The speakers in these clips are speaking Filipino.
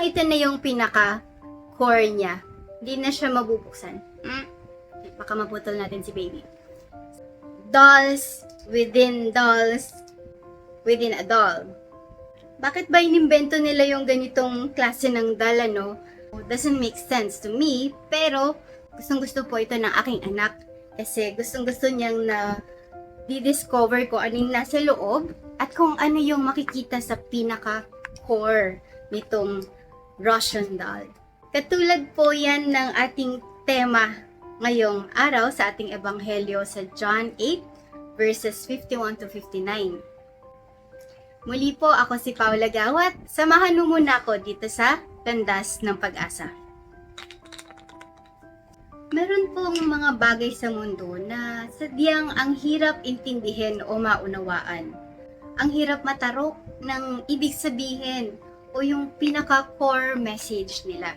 Mukhang ito na yung pinaka-core niya. Hindi na siya mabubuksan. Mm. Baka maputol natin si baby. Dolls within dolls within a doll. Bakit ba inimbento nila yung ganitong klase ng doll, ano? Doesn't make sense to me, pero gustong gusto po ito ng aking anak. Kasi gustong gusto niyang na di-discover ko anong nasa loob at kung ano yung makikita sa pinaka-core nitong Russian doll. Katulad po yan ng ating tema ngayong araw sa ating ebanghelyo sa John 8 verses 51 to 59. Muli po ako si Paula Gawat. Samahan mo muna ako dito sa Landas ng Pag-asa. Meron pong mga bagay sa mundo na sadyang ang hirap intindihin o maunawaan. Ang hirap matarok ng ibig sabihin o yung pinaka-core message nila.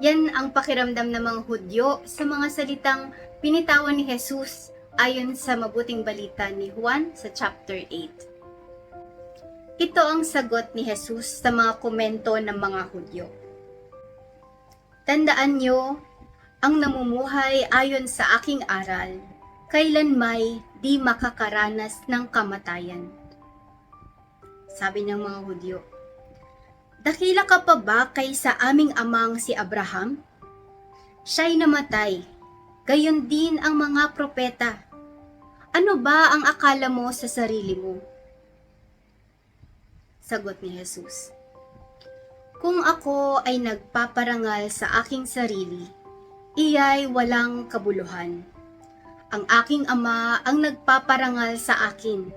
Yan ang pakiramdam ng mga Hudyo sa mga salitang pinitawan ni Jesus ayon sa mabuting balita ni Juan sa chapter 8. Ito ang sagot ni Jesus sa mga komento ng mga Hudyo. Tandaan niyo, ang namumuhay ayon sa aking aral, kailanmay di makakaranas ng kamatayan. Sabi ng mga Hudyo, Dakila ka pa ba kaysa aming amang si Abraham? Siya'y namatay, gayon din ang mga propeta. Ano ba ang akala mo sa sarili mo? Sagot ni Jesus. Kung ako ay nagpaparangal sa aking sarili, iyay walang kabuluhan. Ang aking ama ang nagpaparangal sa akin.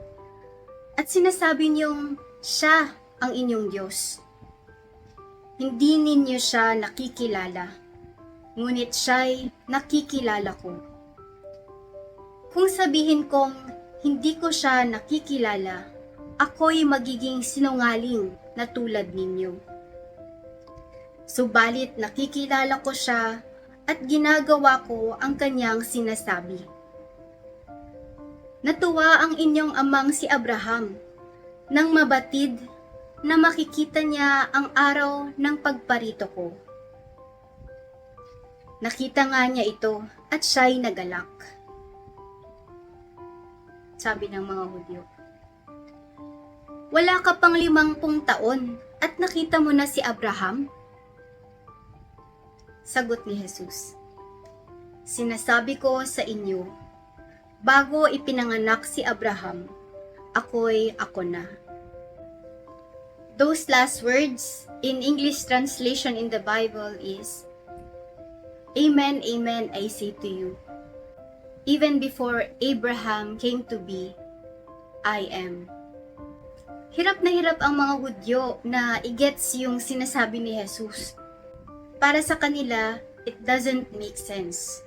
At sinasabi niyong siya ang inyong Diyos. Hindi ninyo siya nakikilala, ngunit siya'y nakikilala ko. Kung sabihin kong hindi ko siya nakikilala, ako'y magiging sinungaling na tulad ninyo. Subalit nakikilala ko siya at ginagawa ko ang kanyang sinasabi. Natuwa ang inyong amang si Abraham nang mabatid na makikita niya ang araw ng pagparito ko. Nakita nga niya ito at siya'y nagalak. Sabi ng mga Hudyo. Wala ka pang limangpung taon at nakita mo na si Abraham? Sagot ni Jesus. Sinasabi ko sa inyo, bago ipinanganak si Abraham, ako'y ako na. Those last words in English translation in the Bible is, Amen, Amen, I say to you. Even before Abraham came to be, I am. Hirap na hirap ang mga Hudyo na igets yung sinasabi ni Jesus. Para sa kanila, it doesn't make sense.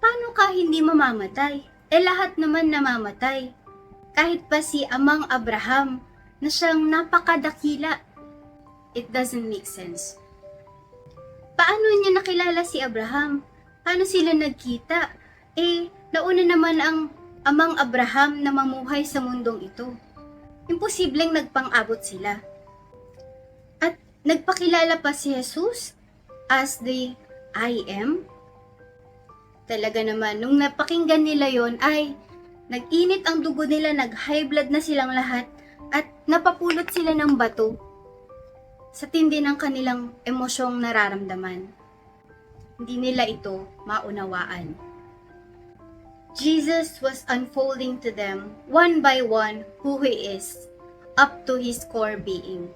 Paano ka hindi mamamatay? Eh lahat naman namamatay. Kahit pa si Amang Abraham na siyang napakadakila. It doesn't make sense. Paano niya nakilala si Abraham? Paano sila nagkita? Eh, nauna naman ang Amang Abraham na mamuhay sa mundong ito. Imposibleng nagpang-abot sila. At nagpakilala pa si Jesus as the I am. Talaga naman, nung napakinggan nila yon ay nag-init ang dugo nila, nag-high blood na silang lahat at napapulot sila ng bato sa tindi ng kanilang emosyong nararamdaman. Hindi nila ito maunawaan. Jesus was unfolding to them one by one who He is up to His core being.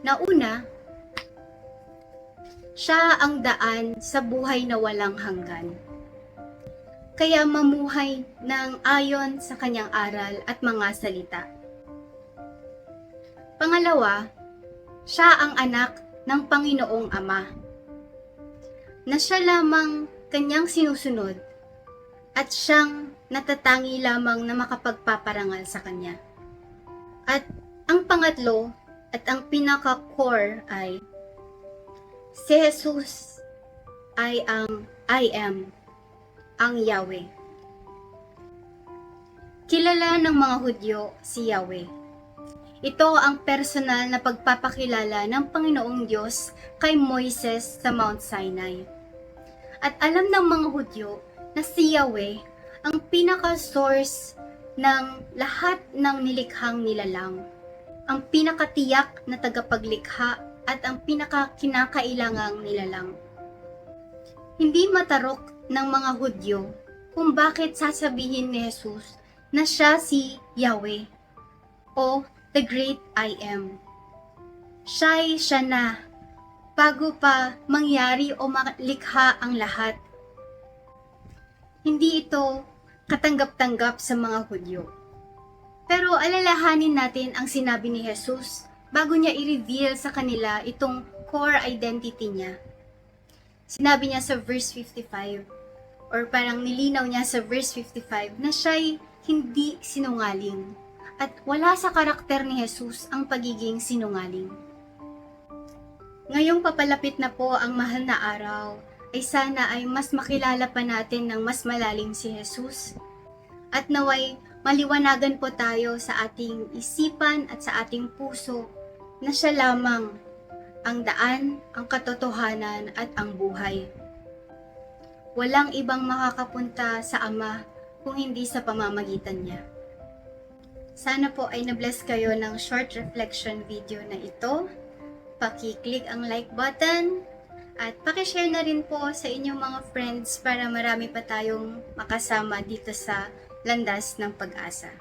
Nauna, siya ang daan sa buhay na walang hanggan. Kaya mamuhay ng ayon sa kanyang aral at mga salita. Pangalawa, siya ang anak ng Panginoong Ama. Na siya lamang kanyang sinusunod at siyang natatangi lamang na makapagpaparangal sa kanya. At ang pangatlo at ang pinaka-core ay si Jesus ay ang I am, ang Yahweh. Kilala ng mga Hudyo si Yahweh. Ito ang personal na pagpapakilala ng Panginoong Diyos kay Moises sa Mount Sinai. At alam ng mga Hudyo na si Yahweh ang pinaka-source ng lahat ng nilikhang nilalang. Ang pinakatiyak na tagapaglikha at ang pinaka-kinakailangang nilalang. Hindi matarok ng mga Hudyo kung bakit sasabihin ni Jesus na siya si Yahweh o the great I am. Siya'y siya na bago pa mangyari o malikha ang lahat. Hindi ito katanggap-tanggap sa mga Hudyo. Pero alalahanin natin ang sinabi ni Jesus bago niya i-reveal sa kanila itong core identity niya. Sinabi niya sa verse 55 or parang nilinaw niya sa verse 55 na siya'y hindi sinungaling at wala sa karakter ni Jesus ang pagiging sinungaling. Ngayong papalapit na po ang mahal na araw, ay sana ay mas makilala pa natin ng mas malalim si Jesus at naway maliwanagan po tayo sa ating isipan at sa ating puso na siya lamang ang daan, ang katotohanan at ang buhay. Walang ibang makakapunta sa Ama kung hindi sa pamamagitan niya. Sana po ay na-bless kayo ng short reflection video na ito. Paki-click ang like button at paki-share na rin po sa inyong mga friends para marami pa tayong makasama dito sa landas ng pag-asa.